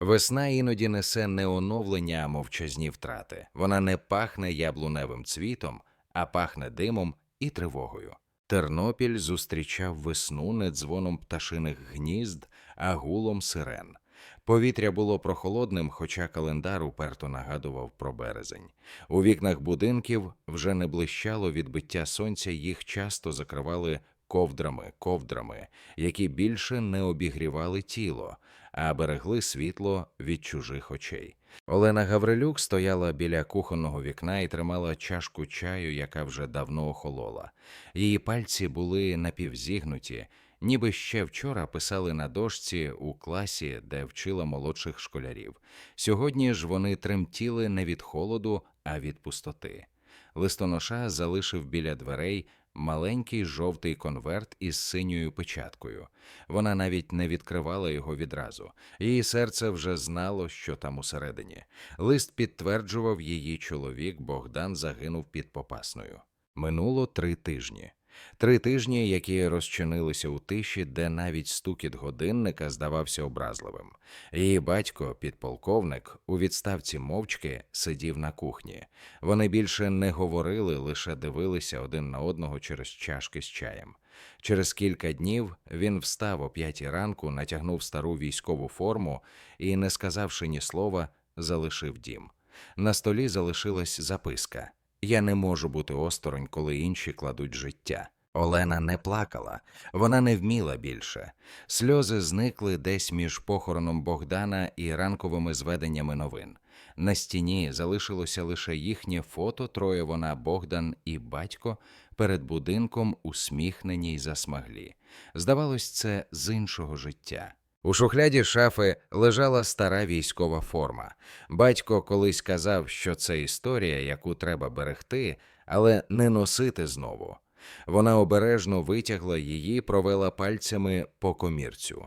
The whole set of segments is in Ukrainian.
Весна іноді несе не оновлення, а мовчазні втрати. Вона не пахне яблуневим цвітом, а пахне димом і тривогою. Тернопіль зустрічав весну не дзвоном пташиних гнізд, а гулом сирен. Повітря було прохолодним, хоча календар уперто нагадував про березень. У вікнах будинків вже не блищало відбиття сонця, їх часто закривали ковдрами, ковдрами, які більше не обігрівали тіло, а берегли світло від чужих очей. Олена Гаврилюк стояла біля кухонного вікна і тримала чашку чаю, яка вже давно охолола. Її пальці були напівзігнуті, ніби ще вчора писали на дошці у класі, де вчила молодших школярів. Сьогодні ж вони тремтіли не від холоду, а від пустоти. Листоноша залишив біля дверей маленький жовтий конверт із синьою печаткою. Вона навіть не відкривала його відразу. Її серце вже знало, що там усередині. Лист підтверджував її чоловік Богдан загинув під Попасною. Минуло три тижні. Три тижні, які розчинилися у тиші, де навіть стукіт годинника здавався образливим. Її батько, підполковник, у відставці мовчки сидів на кухні. Вони більше не говорили, лише дивилися один на одного через чашки з чаєм. Через кілька днів він встав о п'ятій ранку, натягнув стару військову форму і, не сказавши ні слова, залишив дім. На столі залишилась записка. Я не можу бути осторонь, коли інші кладуть життя. Олена не плакала, вона не вміла більше. Сльози зникли десь між похороном Богдана і ранковими зведеннями новин. На стіні залишилося лише їхнє фото, троє вона, Богдан і батько, перед будинком усміхнені й засмаглі. Здавалось, це з іншого життя. У шухляді шафи лежала стара військова форма. Батько колись казав, що це історія, яку треба берегти, але не носити знову. Вона обережно витягла її, провела пальцями по комірцю.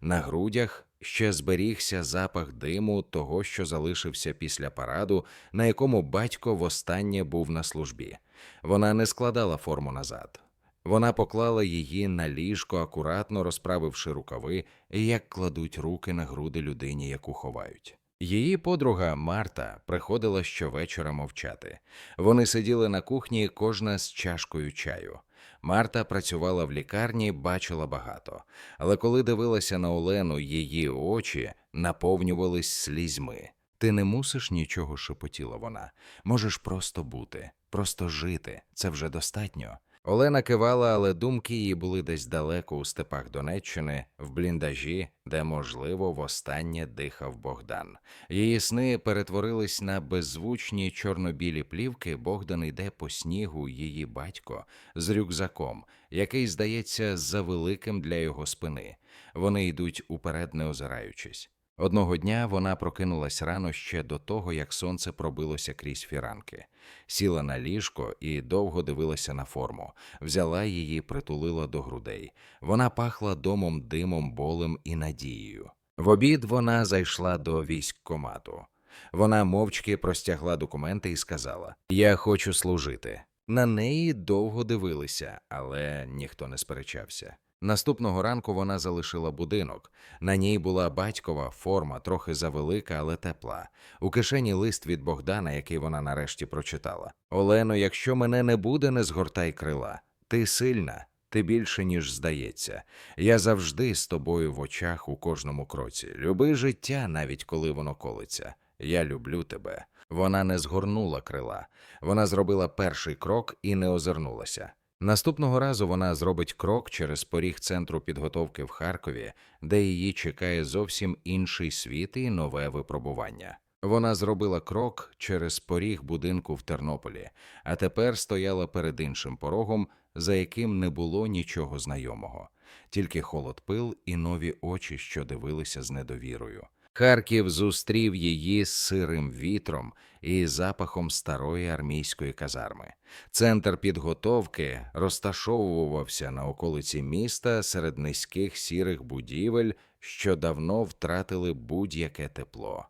На грудях ще зберігся запах диму того, що залишився після параду, на якому батько востаннє був на службі. Вона не складала форму назад. Вона поклала її на ліжко, акуратно розправивши рукави, як кладуть руки на груди людині, яку ховають. Її подруга Марта приходила щовечора мовчати. Вони сиділи на кухні, кожна з чашкою чаю. Марта працювала в лікарні, бачила багато, але коли дивилася на Олену, її очі наповнювались слізьми. Ти не мусиш нічого, шепотіла вона. Можеш просто бути, просто жити. Це вже достатньо. Олена кивала, але думки її були десь далеко у степах Донеччини, в бліндажі, де, можливо, востаннє дихав Богдан. Її сни перетворились на беззвучні чорно-білі плівки. Богдан йде по снігу, її батько з рюкзаком, який здається завеликим для його спини. Вони йдуть уперед, не озираючись. Одного дня вона прокинулась рано ще до того, як сонце пробилося крізь фіранки, сіла на ліжко і довго дивилася на форму, взяла її, притулила до грудей. Вона пахла домом, димом, болем і надією. В обід вона зайшла до військкомату. Вона мовчки простягла документи і сказала: Я хочу служити. На неї довго дивилися, але ніхто не сперечався. Наступного ранку вона залишила будинок. На ній була батькова форма, трохи завелика, але тепла. У кишені лист від Богдана, який вона нарешті прочитала. Олено, якщо мене не буде, не згортай крила. Ти сильна, ти більше, ніж здається. Я завжди з тобою в очах у кожному кроці. Люби життя, навіть коли воно колиться. Я люблю тебе. Вона не згорнула крила. Вона зробила перший крок і не озирнулася. Наступного разу вона зробить крок через поріг центру підготовки в Харкові, де її чекає зовсім інший світ і нове випробування. Вона зробила крок через поріг будинку в Тернополі, а тепер стояла перед іншим порогом, за яким не було нічого знайомого, тільки холод пил і нові очі, що дивилися з недовірою. Харків зустрів її з сирим вітром і запахом старої армійської казарми. Центр підготовки розташовувався на околиці міста серед низьких сірих будівель, що давно втратили будь-яке тепло.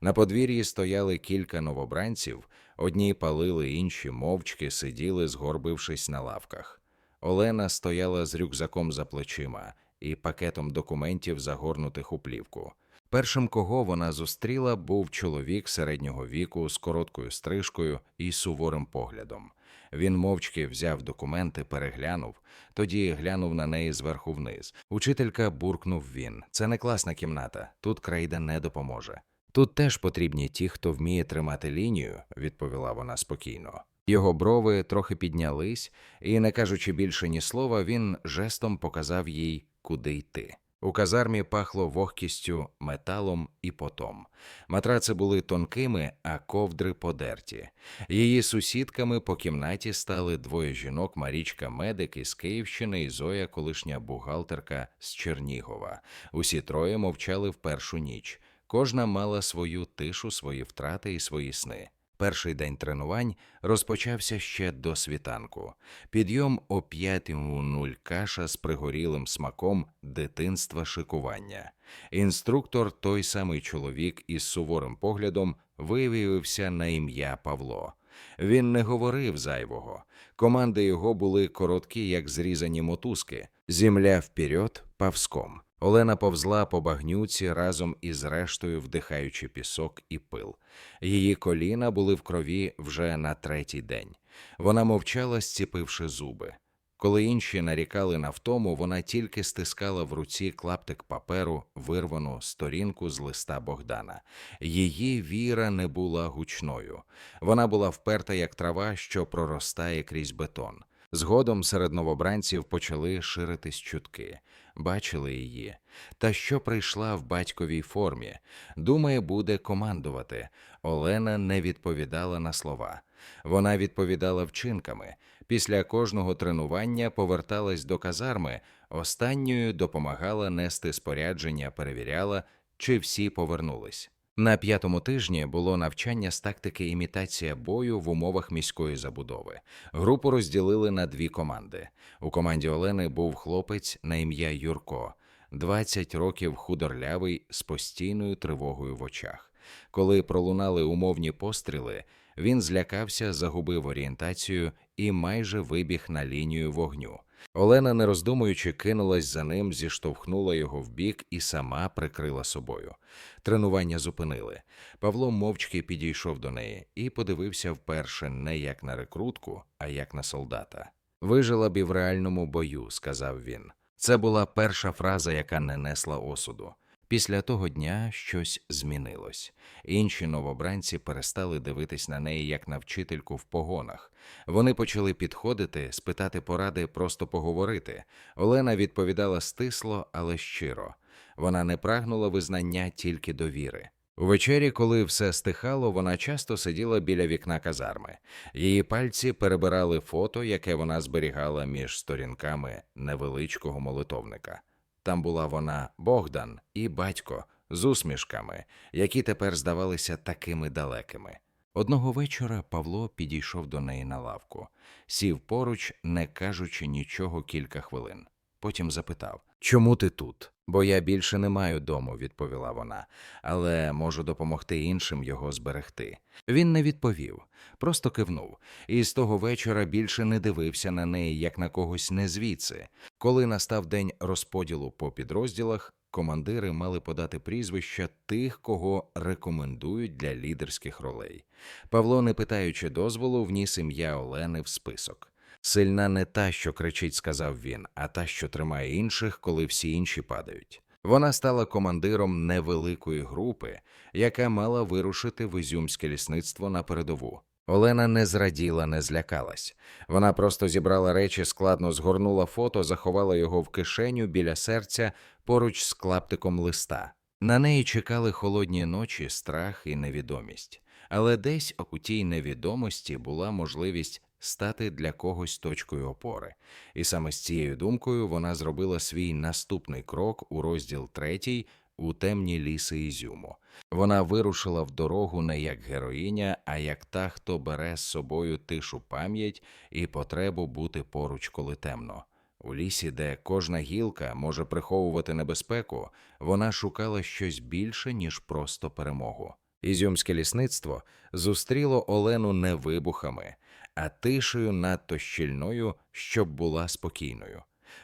На подвір'ї стояли кілька новобранців, одні палили, інші мовчки сиділи, згорбившись на лавках. Олена стояла з рюкзаком за плечима і пакетом документів, загорнутих у плівку. Першим, кого вона зустріла, був чоловік середнього віку з короткою стрижкою і суворим поглядом. Він мовчки взяв документи, переглянув, тоді глянув на неї зверху вниз. Учителька буркнув він. Це не класна кімната, тут крейда не допоможе. Тут теж потрібні ті, хто вміє тримати лінію, відповіла вона спокійно. Його брови трохи піднялись, і, не кажучи більше ні слова, він жестом показав їй, куди йти. У казармі пахло вогкістю, металом і потом. Матраци були тонкими, а ковдри подерті. Її сусідками по кімнаті стали двоє жінок: Марічка медик із Київщини і Зоя, колишня бухгалтерка з Чернігова. Усі троє мовчали в першу ніч. Кожна мала свою тишу, свої втрати і свої сни. Перший день тренувань розпочався ще до світанку. Підйом о п'ятій у нуль каша з пригорілим смаком дитинства шикування. Інструктор, той самий чоловік із суворим поглядом, виявився на ім'я Павло. Він не говорив зайвого. Команди його були короткі, як зрізані мотузки. Земля вперед, павском. Олена повзла по багнюці разом із рештою, вдихаючи пісок і пил. Її коліна були в крові вже на третій день. Вона мовчала, зціпивши зуби. Коли інші нарікали на втому, вона тільки стискала в руці клаптик паперу, вирвану сторінку з листа Богдана. Її віра не була гучною. Вона була вперта, як трава, що проростає крізь бетон. Згодом серед новобранців почали ширитись чутки. Бачили її. Та що прийшла в батьковій формі. Думає, буде командувати. Олена не відповідала на слова. Вона відповідала вчинками. Після кожного тренування поверталась до казарми, останньою допомагала нести спорядження, перевіряла, чи всі повернулись. На п'ятому тижні було навчання з тактики імітація бою в умовах міської забудови. Групу розділили на дві команди. У команді Олени був хлопець на ім'я Юрко, 20 років худорлявий з постійною тривогою в очах. Коли пролунали умовні постріли, він злякався, загубив орієнтацію і майже вибіг на лінію вогню. Олена, не роздумуючи, кинулась за ним, зіштовхнула його вбік і сама прикрила собою. Тренування зупинили. Павло мовчки підійшов до неї і подивився вперше не як на рекрутку, а як на солдата. Вижила б і в реальному бою, сказав він. Це була перша фраза, яка не несла осуду. Після того дня щось змінилось. Інші новобранці перестали дивитись на неї як на вчительку в погонах. Вони почали підходити, спитати поради, просто поговорити. Олена відповідала стисло, але щиро. Вона не прагнула визнання тільки довіри. Увечері, коли все стихало, вона часто сиділа біля вікна казарми. Її пальці перебирали фото, яке вона зберігала між сторінками невеличкого молитовника. Там була вона, Богдан і батько з усмішками, які тепер здавалися такими далекими. Одного вечора Павло підійшов до неї на лавку, сів поруч, не кажучи нічого кілька хвилин. Потім запитав: Чому ти тут? Бо я більше не маю дому, відповіла вона, але можу допомогти іншим його зберегти. Він не відповів, просто кивнув, і з того вечора більше не дивився на неї, як на когось не звідси. Коли настав день розподілу по підрозділах, командири мали подати прізвища тих, кого рекомендують для лідерських ролей. Павло, не питаючи дозволу, вніс ім'я Олени в список. Сильна не та, що кричить, сказав він, а та, що тримає інших, коли всі інші падають. Вона стала командиром невеликої групи, яка мала вирушити в ізюмське лісництво на передову. Олена не зраділа, не злякалась. Вона просто зібрала речі, складно згорнула фото, заховала його в кишеню біля серця поруч з клаптиком листа. На неї чекали холодні ночі, страх і невідомість. Але десь у тій невідомості була можливість стати для когось точкою опори. І саме з цією думкою вона зробила свій наступний крок у розділ третій у темні ліси Ізюму. Вона вирушила в дорогу не як героїня, а як та, хто бере з собою тишу пам'ять і потребу бути поруч, коли темно. У лісі, де кожна гілка може приховувати небезпеку, вона шукала щось більше, ніж просто перемогу. Ізюмське лісництво зустріло Олену не вибухами, а тишею надто щільною, щоб була спокійною.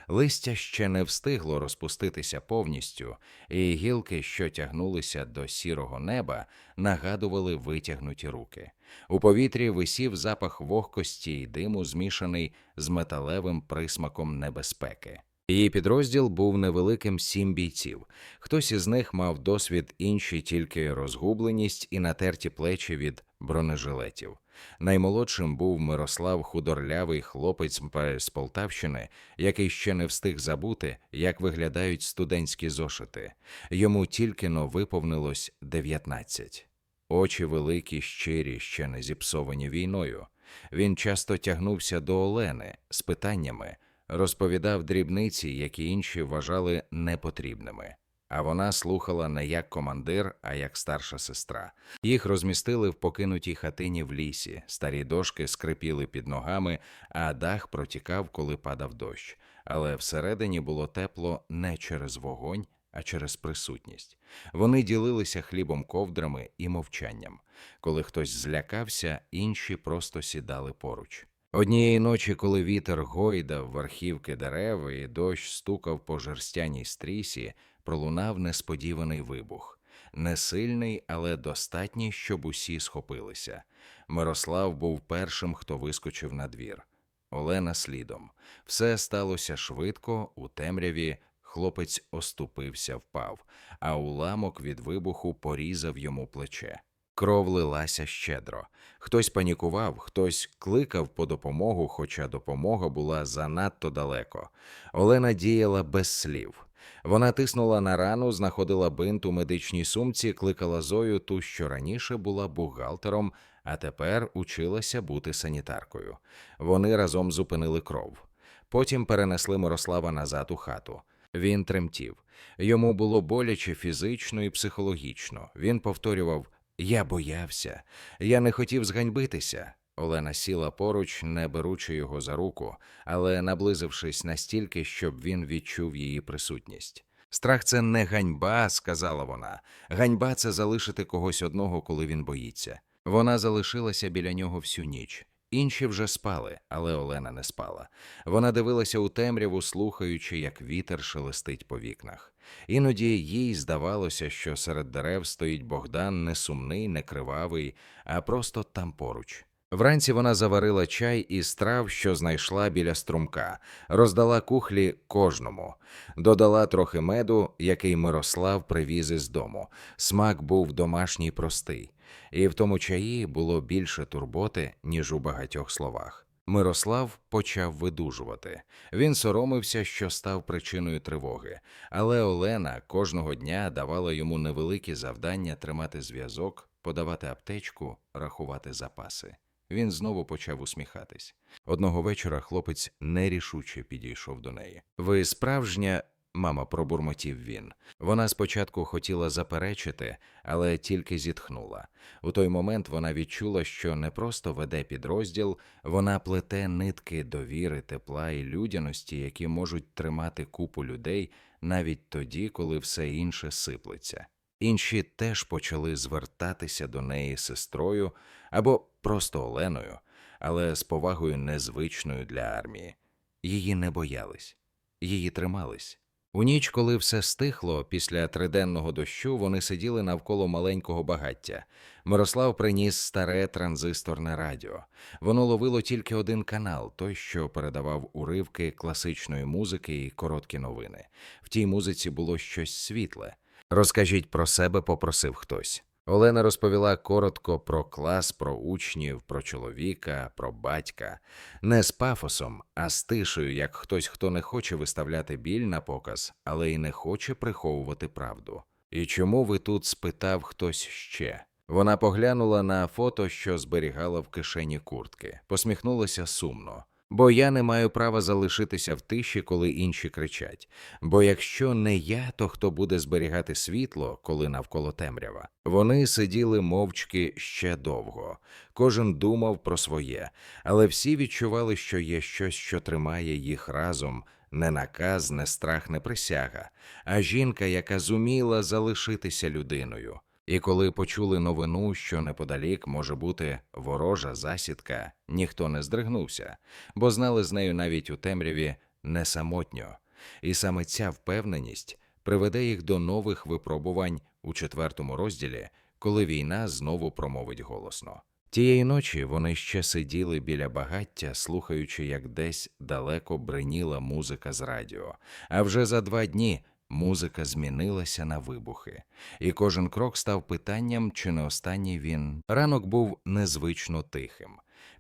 Листя ще не встигло розпуститися повністю, і гілки, що тягнулися до сірого неба, нагадували витягнуті руки. У повітрі висів запах вогкості й диму, змішаний з металевим присмаком небезпеки. Її підрозділ був невеликим сім бійців. Хтось із них мав досвід, інші тільки розгубленість і натерті плечі від бронежилетів. Наймолодшим був Мирослав худорлявий хлопець з Полтавщини, який ще не встиг забути, як виглядають студентські зошити. Йому тільки но виповнилось 19. Очі великі, щирі, ще не зіпсовані війною. Він часто тягнувся до Олени з питаннями, розповідав дрібниці, які інші вважали непотрібними. А вона слухала не як командир, а як старша сестра. Їх розмістили в покинутій хатині в лісі, старі дошки скрипіли під ногами, а дах протікав, коли падав дощ. Але всередині було тепло не через вогонь, а через присутність. Вони ділилися хлібом ковдрами і мовчанням. Коли хтось злякався, інші просто сідали поруч. Однієї ночі, коли вітер гойдав верхівки дерев і дощ стукав по жерстяній стрісі, пролунав несподіваний вибух. Не сильний, але достатній, щоб усі схопилися. Мирослав був першим, хто вискочив на двір. Олена слідом. Все сталося швидко, у темряві хлопець оступився, впав, а уламок від вибуху порізав йому плече. Кров лилася щедро. Хтось панікував, хтось кликав по допомогу, хоча допомога була занадто далеко. Олена діяла без слів. Вона тиснула на рану, знаходила бинт у медичній сумці, кликала Зою, ту, що раніше була бухгалтером, а тепер училася бути санітаркою. Вони разом зупинили кров. Потім перенесли Мирослава назад у хату. Він тремтів. Йому було боляче фізично і психологічно. Він повторював Я боявся, я не хотів зганьбитися. Олена сіла поруч, не беручи його за руку, але наблизившись настільки, щоб він відчув її присутність. Страх це не ганьба, сказала вона. Ганьба це залишити когось одного, коли він боїться. Вона залишилася біля нього всю ніч. Інші вже спали, але Олена не спала. Вона дивилася у темряву, слухаючи, як вітер шелестить по вікнах. Іноді їй здавалося, що серед дерев стоїть Богдан не сумний, не кривавий, а просто там поруч. Вранці вона заварила чай із трав, що знайшла біля струмка, роздала кухлі кожному, додала трохи меду, який Мирослав привіз із дому. Смак був домашній простий, і в тому чаї було більше турботи, ніж у багатьох словах. Мирослав почав видужувати. Він соромився, що став причиною тривоги, але Олена кожного дня давала йому невеликі завдання тримати зв'язок, подавати аптечку, рахувати запаси. Він знову почав усміхатись. Одного вечора хлопець нерішуче підійшов до неї. Ви справжня. Мама пробурмотів він. Вона спочатку хотіла заперечити, але тільки зітхнула. У той момент вона відчула, що не просто веде підрозділ, вона плете нитки довіри, тепла і людяності, які можуть тримати купу людей навіть тоді, коли все інше сиплеться. Інші теж почали звертатися до неї сестрою або просто Оленою, але з повагою незвичною для армії. Її не боялись, її тримались. У ніч, коли все стихло, після триденного дощу вони сиділи навколо маленького багаття. Мирослав приніс старе транзисторне радіо. Воно ловило тільки один канал, той, що передавав уривки класичної музики і короткі новини. В тій музиці було щось світле. Розкажіть про себе, попросив хтось. Олена розповіла коротко про клас, про учнів, про чоловіка, про батька, не з пафосом, а з тишею, як хтось, хто не хоче виставляти біль на показ, але й не хоче приховувати правду. І чому ви тут? спитав хтось ще. Вона поглянула на фото, що зберігала в кишені куртки, посміхнулася сумно. Бо я не маю права залишитися в тиші, коли інші кричать. Бо якщо не я, то хто буде зберігати світло, коли навколо темрява? Вони сиділи мовчки ще довго. Кожен думав про своє, але всі відчували, що є щось, що тримає їх разом. Не наказ, не страх, не присяга, а жінка, яка зуміла залишитися людиною. І коли почули новину, що неподалік може бути ворожа засідка, ніхто не здригнувся, бо знали з нею навіть у темряві не самотньо. І саме ця впевненість приведе їх до нових випробувань у четвертому розділі, коли війна знову промовить голосно. Тієї ночі вони ще сиділи біля багаття, слухаючи, як десь далеко бриніла музика з радіо. А вже за два дні музика змінилася на вибухи, і кожен крок став питанням, чи не останній він. Ранок був незвично тихим.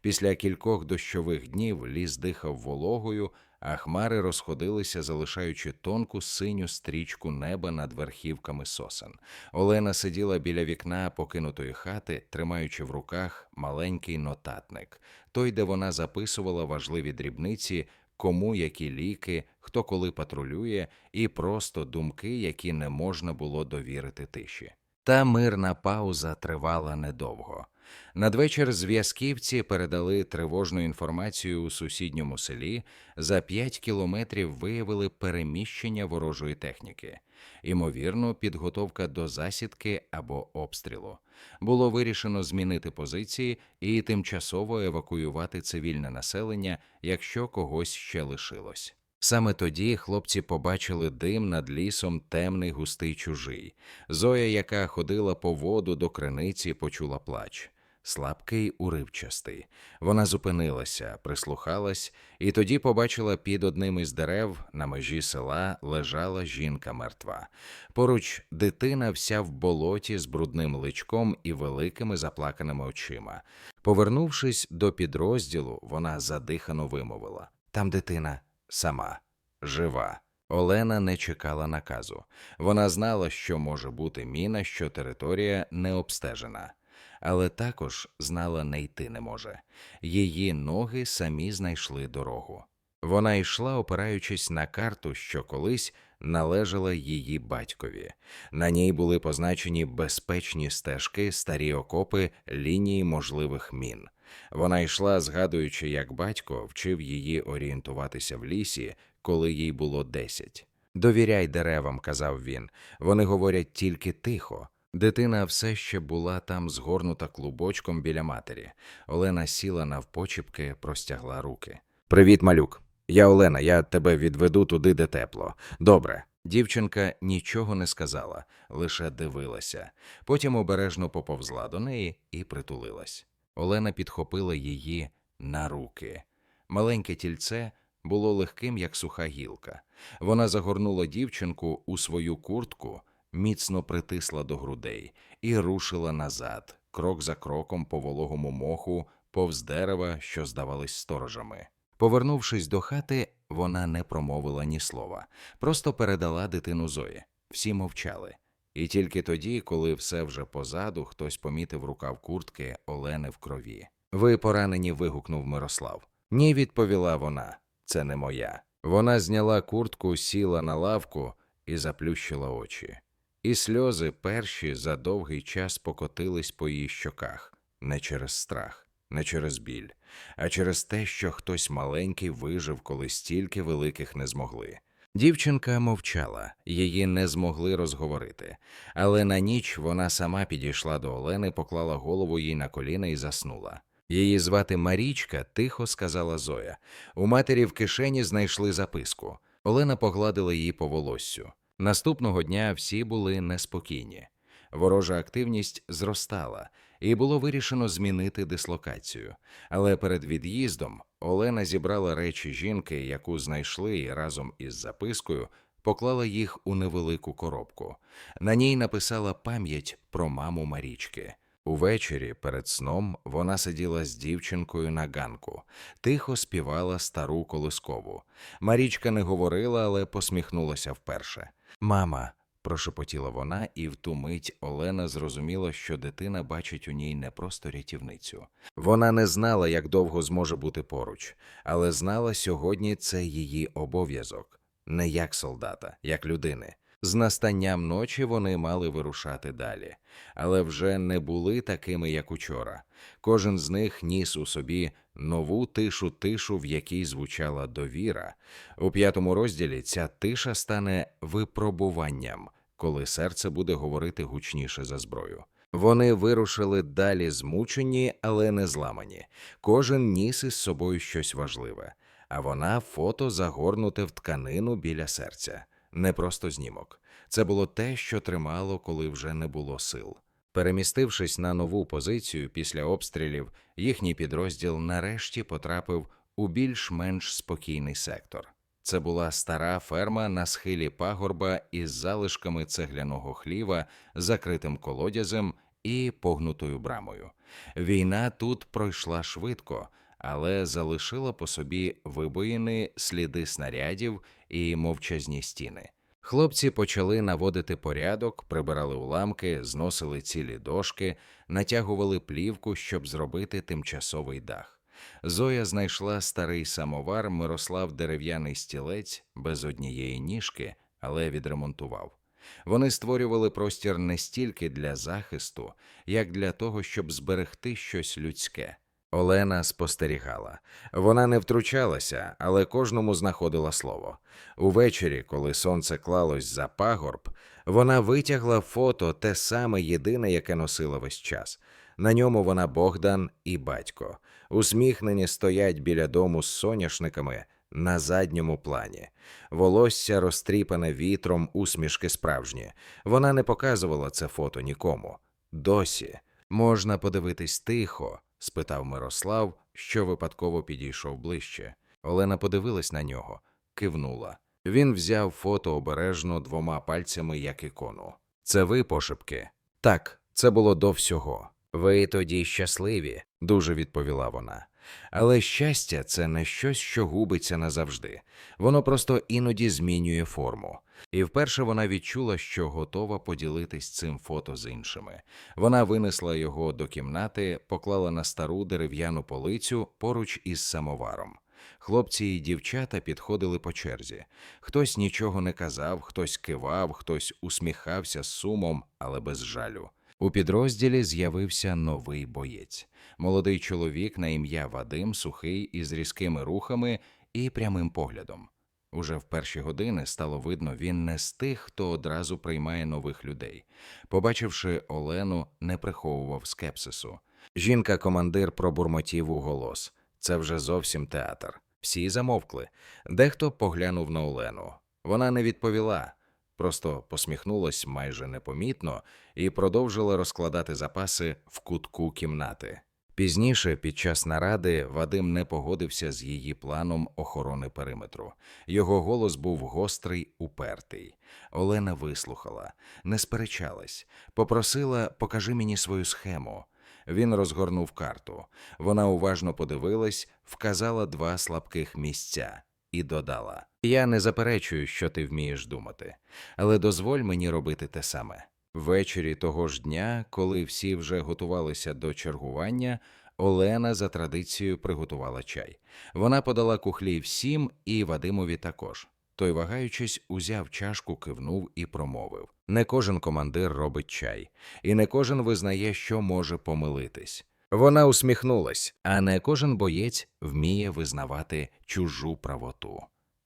Після кількох дощових днів ліс дихав вологою, а хмари розходилися, залишаючи тонку синю стрічку неба над верхівками сосен. Олена сиділа біля вікна покинутої хати, тримаючи в руках маленький нотатник, той, де вона записувала важливі дрібниці, кому які ліки, хто коли патрулює, і просто думки, які не можна було довірити тиші. Та мирна пауза тривала недовго. Надвечір зв'язківці передали тривожну інформацію у сусідньому селі. За п'ять кілометрів виявили переміщення ворожої техніки, ймовірно, підготовка до засідки або обстрілу. Було вирішено змінити позиції і тимчасово евакуювати цивільне населення, якщо когось ще лишилось. Саме тоді хлопці побачили дим над лісом темний густий чужий. Зоя, яка ходила по воду до криниці, почула плач. Слабкий, уривчастий. Вона зупинилася, прислухалась, і тоді побачила під одним із дерев на межі села лежала жінка мертва. Поруч дитина вся в болоті з брудним личком і великими заплаканими очима. Повернувшись до підрозділу, вона задихано вимовила: Там дитина сама, жива. Олена не чекала наказу. Вона знала, що може бути міна, що територія не обстежена, але також знала, не йти не може. Її ноги самі знайшли дорогу. Вона йшла, опираючись на карту, що колись належала її батькові. На ній були позначені безпечні стежки, старі окопи, лінії можливих мін. Вона йшла, згадуючи, як батько вчив її орієнтуватися в лісі, коли їй було десять. Довіряй деревам, казав він. Вони говорять тільки тихо. Дитина все ще була там згорнута клубочком біля матері. Олена сіла навпочіпки, простягла руки. Привіт, малюк. Я Олена, я тебе відведу туди, де тепло. Добре. Дівчинка нічого не сказала, лише дивилася. Потім обережно поповзла до неї і притулилась. Олена підхопила її на руки. Маленьке тільце було легким, як суха гілка. Вона загорнула дівчинку у свою куртку, міцно притисла до грудей і рушила назад, крок за кроком по вологому моху, повз дерева, що здавались сторожами. Повернувшись до хати, вона не промовила ні слова, просто передала дитину Зої. Всі мовчали. І тільки тоді, коли все вже позаду, хтось помітив рукав куртки Олени в крові. Ви поранені. вигукнув Мирослав. Ні, відповіла вона. Це не моя. Вона зняла куртку, сіла на лавку і заплющила очі. І сльози перші за довгий час покотились по її щоках не через страх, не через біль, а через те, що хтось маленький вижив, коли стільки великих не змогли. Дівчинка мовчала, її не змогли розговорити, але на ніч вона сама підійшла до Олени, поклала голову їй на коліна і заснула. Її звати Марічка, тихо сказала Зоя. У матері в кишені знайшли записку. Олена погладила її по волоссю. Наступного дня всі були неспокійні. Ворожа активність зростала, і було вирішено змінити дислокацію. Але перед від'їздом Олена зібрала речі жінки, яку знайшли, і разом із запискою поклала їх у невелику коробку. На ній написала пам'ять про маму Марічки. Увечері перед сном вона сиділа з дівчинкою на ганку, тихо співала стару колискову. Марічка не говорила, але посміхнулася вперше. Мама, прошепотіла вона, і в ту мить Олена зрозуміла, що дитина бачить у ній не просто рятівницю. Вона не знала, як довго зможе бути поруч, але знала сьогодні це її обов'язок, не як солдата, як людини. З настанням ночі вони мали вирушати далі, але вже не були такими, як учора. Кожен з них ніс у собі нову тишу тишу, в якій звучала довіра. У п'ятому розділі ця тиша стане випробуванням, коли серце буде говорити гучніше за зброю. Вони вирушили далі змучені, але не зламані. Кожен ніс із собою щось важливе. а вона фото загорнуте в тканину біля серця. Не просто знімок. Це було те, що тримало, коли вже не було сил. Перемістившись на нову позицію після обстрілів, їхній підрозділ нарешті потрапив у більш-менш спокійний сектор. Це була стара ферма на схилі пагорба із залишками цегляного хліва, закритим колодязем і погнутою брамою. Війна тут пройшла швидко, але залишила по собі вибоїни, сліди снарядів і мовчазні стіни. Хлопці почали наводити порядок, прибирали уламки, зносили цілі дошки, натягували плівку, щоб зробити тимчасовий дах. Зоя знайшла старий самовар, Мирослав дерев'яний стілець без однієї ніжки, але відремонтував. Вони створювали простір не стільки для захисту, як для того, щоб зберегти щось людське. Олена спостерігала. Вона не втручалася, але кожному знаходила слово. Увечері, коли сонце клалось за пагорб, вона витягла фото те саме єдине, яке носила весь час. На ньому вона Богдан і батько. Усміхнені стоять біля дому з соняшниками на задньому плані. Волосся розтріпане вітром, усмішки справжні. Вона не показувала це фото нікому. Досі можна подивитись тихо, спитав Мирослав, що випадково підійшов ближче. Олена подивилась на нього, кивнула. Він взяв фото обережно двома пальцями, як ікону. Це ви пошепки? Так, це було до всього. Ви тоді щасливі, дуже відповіла вона. Але щастя це не щось, що губиться назавжди. Воно просто іноді змінює форму. І вперше вона відчула, що готова поділитись цим фото з іншими. Вона винесла його до кімнати, поклала на стару дерев'яну полицю поруч із самоваром. Хлопці і дівчата підходили по черзі. Хтось нічого не казав, хтось кивав, хтось усміхався з сумом, але без жалю. У підрозділі з'явився новий боєць. Молодий чоловік на ім'я Вадим, сухий із різкими рухами і прямим поглядом. Уже в перші години стало видно, він не з тих, хто одразу приймає нових людей. Побачивши Олену, не приховував скепсису. Жінка-командир пробурмотів у голос. Це вже зовсім театр. Всі замовкли. Дехто поглянув на Олену. Вона не відповіла, просто посміхнулась майже непомітно і продовжила розкладати запаси в кутку кімнати. Пізніше, під час наради, Вадим не погодився з її планом охорони периметру. Його голос був гострий, упертий. Олена вислухала, не сперечалась, попросила покажи мені свою схему. Він розгорнув карту. Вона уважно подивилась, вказала два слабких місця і додала: Я не заперечую, що ти вмієш думати, але дозволь мені робити те саме. Ввечері того ж дня, коли всі вже готувалися до чергування, Олена за традицією приготувала чай. Вона подала кухлі всім і Вадимові також. Той, вагаючись, узяв чашку, кивнув і промовив: Не кожен командир робить чай, і не кожен визнає, що може помилитись. Вона усміхнулась, а не кожен боєць вміє визнавати чужу правоту.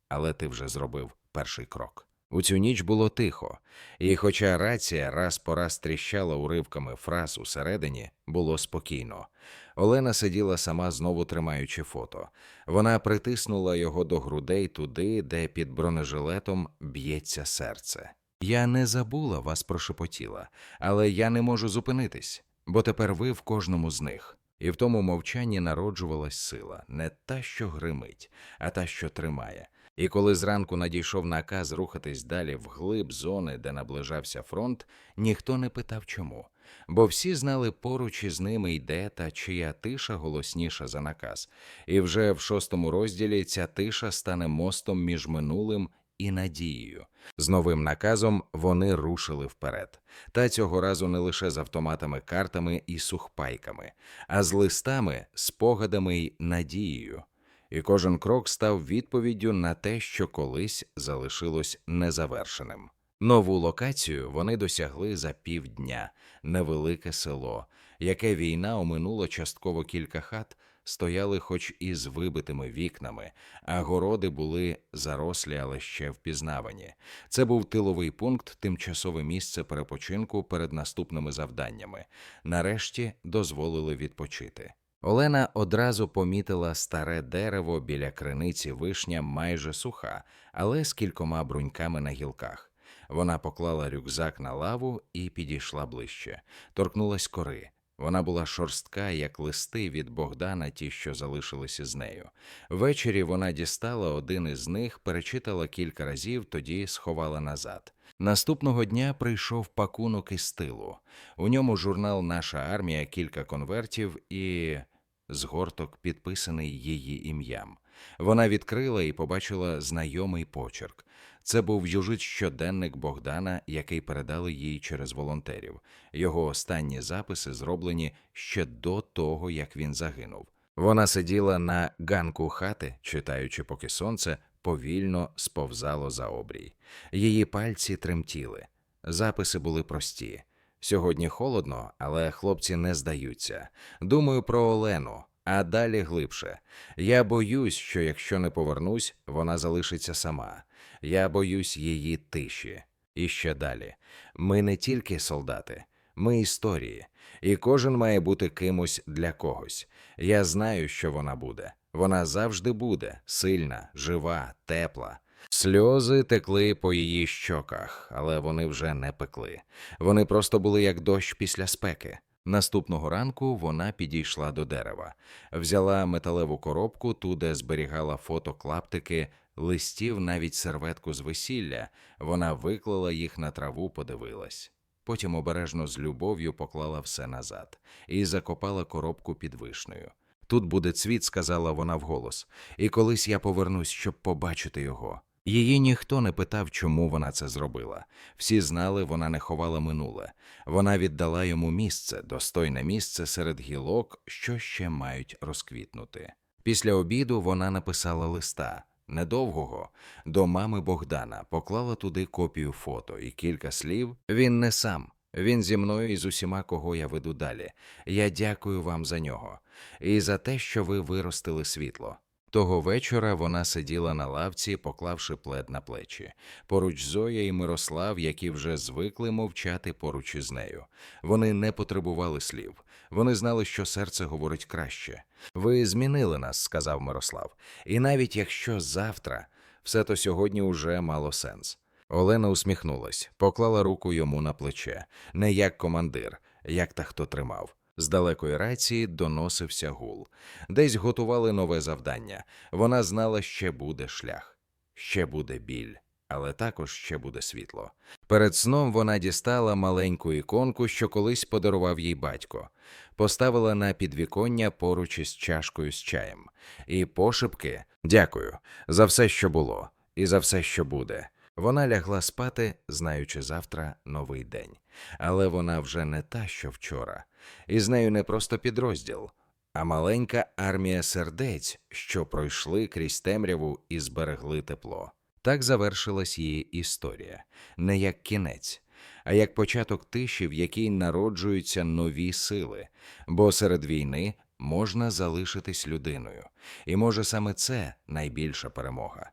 Але ти вже зробив перший крок. У цю ніч було тихо, і, хоча рація раз по раз тріщала уривками фраз усередині, було спокійно. Олена сиділа сама, знову тримаючи фото. Вона притиснула його до грудей туди, де під бронежилетом б'ється серце. Я не забула вас прошепотіла, але я не можу зупинитись, бо тепер ви в кожному з них. І в тому мовчанні народжувалась сила, не та, що гримить, а та, що тримає. І коли зранку надійшов наказ рухатись далі вглиб зони, де наближався фронт, ніхто не питав чому, бо всі знали поруч із ними йде та чия тиша голосніша за наказ. І вже в шостому розділі ця тиша стане мостом між минулим і надією. З новим наказом вони рушили вперед. Та цього разу не лише з автоматами, картами і сухпайками, а з листами, спогадами й надією. І кожен крок став відповіддю на те, що колись залишилось незавершеним. Нову локацію вони досягли за півдня невелике село, яке війна оминула частково кілька хат, стояли хоч із вибитими вікнами, а городи були зарослі, але ще впізнавані. Це був тиловий пункт, тимчасове місце перепочинку перед наступними завданнями. Нарешті дозволили відпочити. Олена одразу помітила старе дерево біля криниці вишня майже суха, але з кількома бруньками на гілках. Вона поклала рюкзак на лаву і підійшла ближче, торкнулась кори. Вона була шорстка, як листи від Богдана, ті, що залишилися з нею. Ввечері вона дістала один із них, перечитала кілька разів, тоді сховала назад. Наступного дня прийшов пакунок із тилу. У ньому журнал Наша армія, кілька конвертів і згорток, підписаний її ім'ям. Вона відкрила і побачила знайомий почерк. Це був южить щоденник Богдана, який передали їй через волонтерів. Його останні записи зроблені ще до того, як він загинув. Вона сиділа на ганку хати, читаючи, поки сонце повільно сповзало за обрій. Її пальці тремтіли. Записи були прості. Сьогодні холодно, але хлопці не здаються. Думаю про Олену, а далі глибше. Я боюсь, що якщо не повернусь, вона залишиться сама. Я боюсь її тиші. І ще далі. Ми не тільки солдати, ми історії, і кожен має бути кимось для когось. Я знаю, що вона буде. Вона завжди буде сильна, жива, тепла. Сльози текли по її щоках, але вони вже не пекли. Вони просто були як дощ після спеки. Наступного ранку вона підійшла до дерева, взяла металеву коробку, ту, де зберігала фото клаптики, листів, навіть серветку з весілля. Вона виклала їх на траву, подивилась. Потім обережно з любов'ю поклала все назад і закопала коробку під вишнею. Тут буде цвіт, сказала вона вголос, і колись я повернусь, щоб побачити його. Її ніхто не питав, чому вона це зробила. Всі знали, вона не ховала минуле. Вона віддала йому місце, достойне місце серед гілок, що ще мають розквітнути. Після обіду вона написала листа недовгого до мами Богдана, поклала туди копію фото і кілька слів. Він не сам. Він зі мною і з усіма, кого я веду далі. Я дякую вам за нього і за те, що ви виростили світло. Того вечора вона сиділа на лавці, поклавши плед на плечі. Поруч Зоя і Мирослав, які вже звикли мовчати поруч із нею. Вони не потребували слів. Вони знали, що серце говорить краще. Ви змінили нас, сказав Мирослав. І навіть якщо завтра, все то сьогодні уже мало сенс. Олена усміхнулась, поклала руку йому на плече, не як командир, як та хто тримав. З далекої рації доносився гул. Десь готували нове завдання. Вона знала, ще буде шлях, ще буде біль, але також ще буде світло. Перед сном вона дістала маленьку іконку, що колись подарував їй батько, поставила на підвіконня поруч із чашкою з чаєм, і пошепки дякую за все, що було, і за все, що буде. Вона лягла спати, знаючи завтра новий день, але вона вже не та, що вчора, і з нею не просто підрозділ, а маленька армія сердець, що пройшли крізь темряву і зберегли тепло. Так завершилась її історія, не як кінець, а як початок тиші, в якій народжуються нові сили, бо серед війни можна залишитись людиною, і може саме це найбільша перемога.